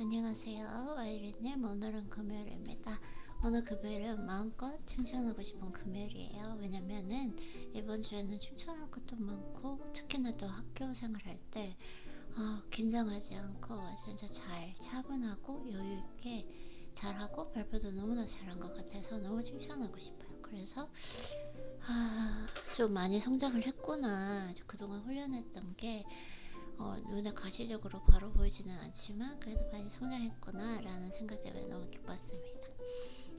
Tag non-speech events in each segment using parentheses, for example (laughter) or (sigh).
안녕하세요. 와이리님 오늘은 금요일입니다. 오늘 금요일은 마음껏 칭찬하고 싶은 금요일이에요. 왜냐면은 이번 주에는 칭찬할 것도 많고 특히나 또 학교 생활할 때 어, 긴장하지 않고 진짜 잘 차분하고 여유 있게 잘하고 발표도 너무나 잘한 것 같아서 너무 칭찬하고 싶어요. 그래서 아, 좀 많이 성장을 했구나. 그동안 훈련했던 게 어, 눈에 가시적으로 바로 보이지는 않지만 그래도 많이 성장했구나 라는 생각 때문에 너무 기뻤습니다.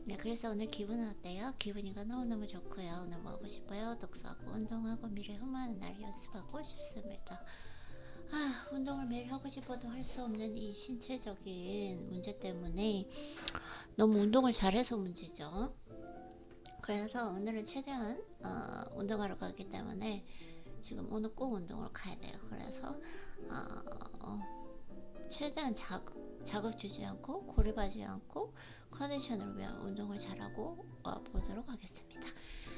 네, 그래서 오늘 기분은 어때요? 기분이가 너무너무 좋고요. 오늘 뭐 하고 싶어요? 독서하고 운동하고 미래 흠하는 날 연습하고 싶습니다. 아, 운동을 매일 하고 싶어도 할 수 없는 이 신체적인 문제 때문에 너무 운동을 잘해서 문제죠. 그래서 오늘은 최대한 어, 운동하러 가기 때문에 지금 오늘 꼭 운동을 가야 돼요. 그래서 어, 최대한 자극, 자극 주지 않고 고립하지 않고 컨디션을 위한 운동을 잘하고 어, 보도록 하겠습니다.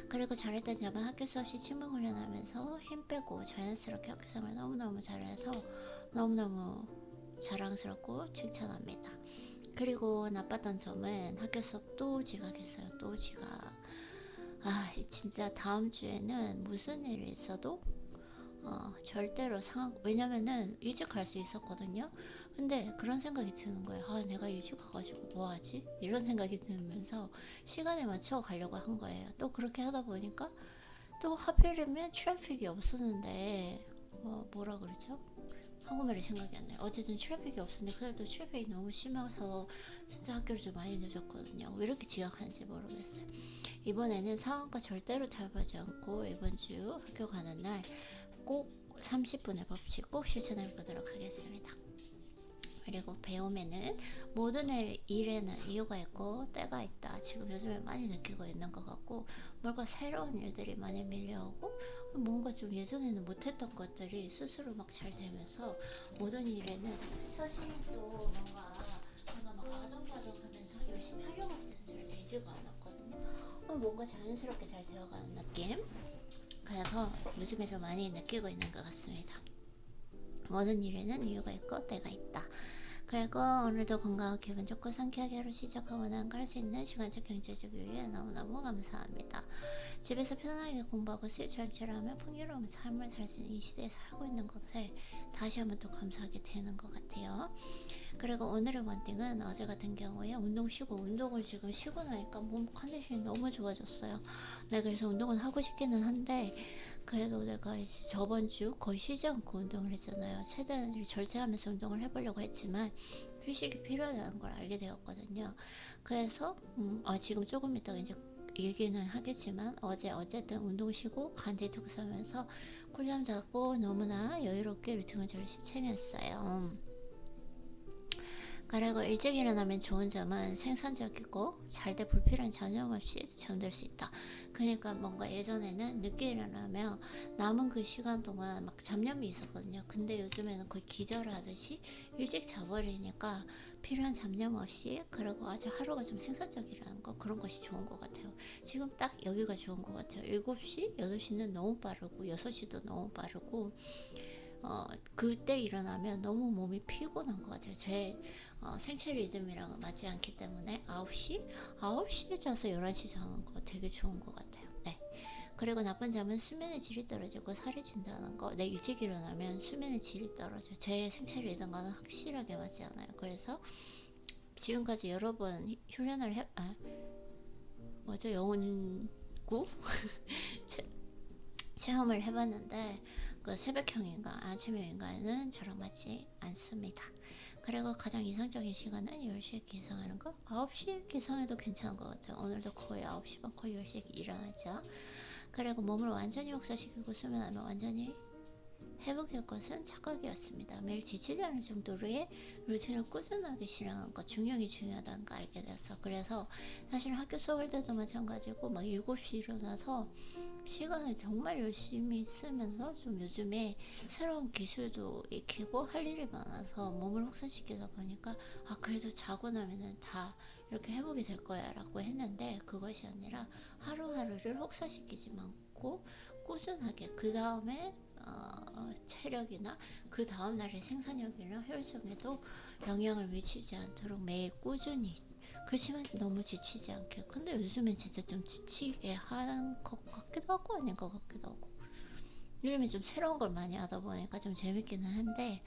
그리고 잘했던 점은 학교 수업 시 침묵 훈련하면서 힘 빼고 자연스럽게 학교 생활 너무너무 잘해서 너무너무 자랑스럽고 칭찬합니다. 그리고 나빴던 점은 학교 수업 또 지각했어요. 또 지각. 아, 진짜 다음 주에는 무슨 일이 있어도 어, 절대로 상황 왜냐면은 일찍 갈수 있었거든요. 근데 그런 생각이 드는 거예요. 아, 내가 일찍 가가지고 뭐 하지? 이런 생각이 들면서 시간에 맞춰 가려고 한 거예요. 또 그렇게 하다 보니까 또 하필이면 트래픽이 없었는데 어, 뭐라 그러죠? 한국말이 생각이 안 나요. 어쨌든 트래픽이 없었는데 그래도 트래픽이 너무 심해서 진짜 학교를 좀 많이 늦었거든요. 왜 이렇게 지각하는지 모르겠어요. 이번에는 상황과 절대로 탈바지 않고 이번 주 학교 가는 날 꼭 30분의 법칙 꼭 실천해 보도록 하겠습니다. 그리고 배움에는 모든 일, 일에는 이유가 있고 때가 있다. 지금 요즘에 많이 느끼고 있는 것 같고 뭔가 새로운 일들이 많이 밀려오고 뭔가 좀 예전에는 못했던 것들이 스스로 막 잘 되면서 모든 일에는 사실 또 뭔가 제가 막 아동바동하면서 열심히 하려고 할 때는 잘 되지가 않았거든요. 어, 뭔가 자연스럽게 잘 되어가는 느낌. 그래서 요즘에 좀 많이 느끼고 있는 것 같습니다. 모든 일에는 이유가 있고 때가 있다. 그리고 오늘도 건강하고 기분 좋고 상쾌하게 하루 시작하고 나갈 수 있는 시간적 경제적 여유에 너무너무 감사합니다. 집에서 편안하게 공부하고 수입 전체라면 풍요로운 삶을 살 수 있는 이 시대에 살고 있는 것에 다시 한번 또 감사하게 되는 것 같아요. 그리고 오늘의 원띵은 어제 같은 경우에 운동 쉬고 운동을 지금 쉬고 나니까 몸 컨디션이 너무 좋아졌어요. 네, 그래서 운동은 하고 싶기는 한데 그래도 내가 이제 저번 주 거의 쉬지 않고 운동을 했잖아요. 최대한 절제하면서 운동을 해보려고 했지만 휴식이 필요하다는 걸 알게 되었거든요. 그래서 음, 아, 지금 조금 있다가 이제 얘기는 하겠지만 어제 어쨌든 운동 쉬고 간 디톡스 하면서 꿀잠 자고 너무나 여유롭게 루틴을 잘 챙겼어요. 그리고 일찍 일어나면 좋은 점은 생산적이고 잘 때 불필요한 전염 없이 잠들 수 있다. 그러니까 뭔가 예전에는 늦게 일어나면 남은 그 시간 동안 막 잡념이 있었거든요. 근데 요즘에는 거의 기절하듯이 일찍 자버리니까 필요한 잡념 없이 그리고 아주 하루가 좀 생산적이라는 거 그런 것이 좋은 것 같아요. 지금 딱 여기가 좋은 것 같아요. 7시, 8시는 너무 빠르고 6시도 너무 빠르고 어, 그때 일어나면 너무 몸이 피곤한 것 같아요. 제 어, 생체 리듬이랑은 맞지 않기 때문에 9시? 9시에 자서 11시 자는 거 되게 좋은 것 같아요. 네. 그리고 나쁜 점은 수면의 질이 떨어지고 살이 찐다는 거. 네, 일찍 일어나면 수면의 질이 떨어져. 제 생체 리듬과는 확실하게 맞지 않아요. 그래서 지금까지 여러 번 훈련을 해, 아, 뭐죠? 영혼구? (laughs) 체험을 해봤는데 그 새벽형인가 아침형인가는 저랑 맞지 않습니다. 그리고 가장 이상적인 시간은 10시에 기상하는 거 9시에 기상해도 괜찮은 것 같아요. 오늘도 거의 9시 반 거의 10시에 일어나죠. 그리고 몸을 완전히 혹사시키고 수면하면 완전히 회복할 것은 착각이었습니다. 매일 지치지 않을 정도로의 루틴을 꾸준하게 실행한 것, 중요이 중요하다는 걸 알게 됐어. 그래서 사실 학교 수업할 때도 마찬가지고 막 7시 일어나서 시간을 정말 열심히 쓰면서 좀 요즘에 새로운 기술도 익히고 할 일이 많아서 몸을 혹사시키다 보니까 아, 그래도 자고 나면은 다 이렇게 회복이 될 거야 라고 했는데 그것이 아니라 하루하루를 혹사시키지 않고 꾸준하게 그 다음에 어, 체력이나 그 다음 날의 생산력이나 효율성에도 영향을 미치지 않도록 매일 꾸준히 그렇지만 너무 지치지 않게 근데 요즘엔 진짜 좀 지치게 하는 것 같기도 하고 아닌 것 같기도 하고 요즘에 좀 새로운 걸 많이 하다 보니까 좀 재밌기는 한데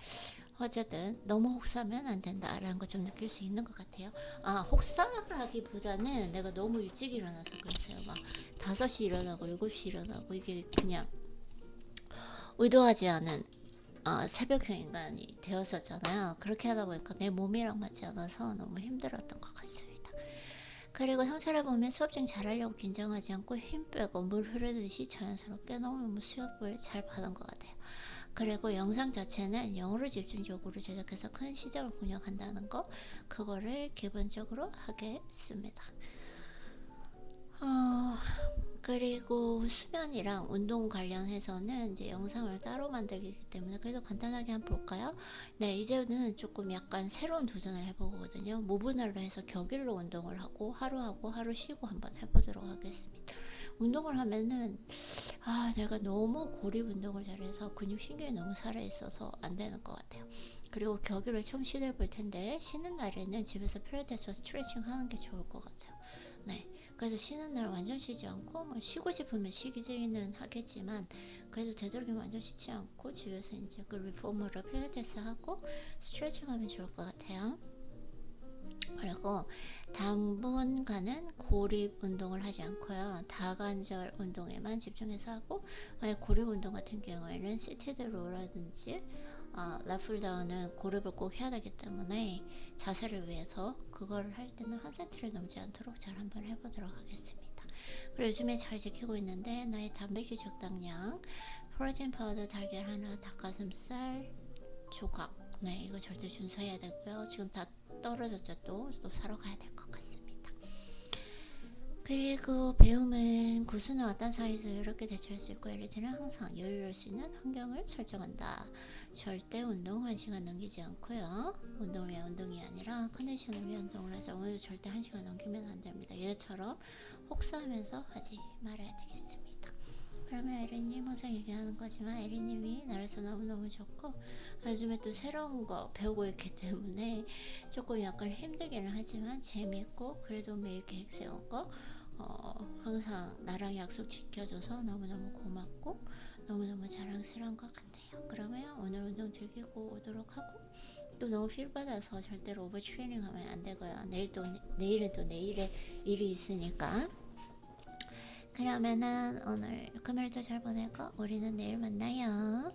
어쨌든 너무 혹사면 안 된다라는 걸좀 느낄 수 있는 것 같아요. 아 혹사라기보다는 내가 너무 일찍 일어나서 그랬어요. 막 5시 일어나고 7시 일어나고 이게 그냥 의도하지 않은 어, 새벽형 인간이 되었었잖아요. 그렇게 하다 보니까 내 몸이랑 맞지 않아서 너무 힘들었던 것 같습니다. 그리고 상체를 보면 수업 중 잘하려고 긴장하지 않고 힘 빼고 물 흐르듯이 자연스럽게 너무너무 수업을 잘 받은 것 같아요. 그리고 영상 자체는 영어로 집중적으로 제작해서 큰 시점을 공략한다는 거 그거를 기본적으로 하겠습니다. 어, 그리고 수면이랑 운동 관련해서는 이제 영상을 따로 만들기 때문에 그래도 간단하게 한번 볼까요? 네, 이제는 조금 약간 새로운 도전을 해보거든요. 무분할로 해서 격일로 운동을 하고 하루 하고 하루 쉬고 한번 해보도록 하겠습니다. 운동을 하면은 아 내가 너무 고립 운동을 잘해서 근육 신경이 너무 살아 있어서 안 되는 것 같아요. 그리고 격일을 좀 시도해 볼 텐데 쉬는 날에는 집에서 필라테스 스트레칭 하는 게 좋을 것 같아요. 네, 그래서 쉬는 날 완전 쉬지 않고 뭐 쉬고 싶으면 쉬기는 하겠지만 그래도 되도록이면 완전 쉬지 않고 집에서 이제 그 리폼으로 필라테스 하고 스트레칭 하면 좋을 것 같아요. 그리고 당분간은 고립 운동을 하지 않고요. 다관절 운동에만 집중해서 하고 고립 운동 같은 경우에는 시티드 로라든지 어, 라풀다운은 고립을 꼭 해야 되기 때문에 자세를 위해서 그거를 할 때는 한 세트를 넘지 않도록 잘 한번 해보도록 하겠습니다. 그리고 요즘에 잘 지키고 있는데 나의 단백질 적당량, 프로틴 파우더 달걀 하나, 닭가슴살 조각. 네, 이거 절대 준수해야 되고요. 지금 다 떨어졌죠. 또, 또 사러 가야 될 것 같습니다. 그리고 배움은 구수는 어떤 상황에서 이렇게 대처할 수 있고 들어 항상 여유로울 수 있는 환경을 설정한다. 절대 운동 1시간 넘기지 않고요. 운동을 위한 운동이 아니라 컨디션을 위한 운동을 하자. 오늘 절대 1시간 넘기면 안 됩니다. 얘처럼 혹사하면서 하지 말아야 되겠습니다. 그러면 에리님 항상 얘기하는 거지만 에리님이 나라에서 너무너무 좋고 요즘에 또 새로운 거 배우고 있기 때문에 조금 약간 힘들기는 하지만 재밌고 그래도 매일 계획 세운 거 어, 항상 나랑 약속 지켜줘서 너무너무 고맙고 너무너무 자랑스러운 것 같아요. 그러면 오늘 운동 즐기고 오도록 하고 또 너무 필 받아서 절대로 오버 트레이닝 하면 안 되고요. 내일 또 내일은 또 내일에 일이 있으니까 그러면은 오늘 금요일도 잘 보내고 우리는 내일 만나요.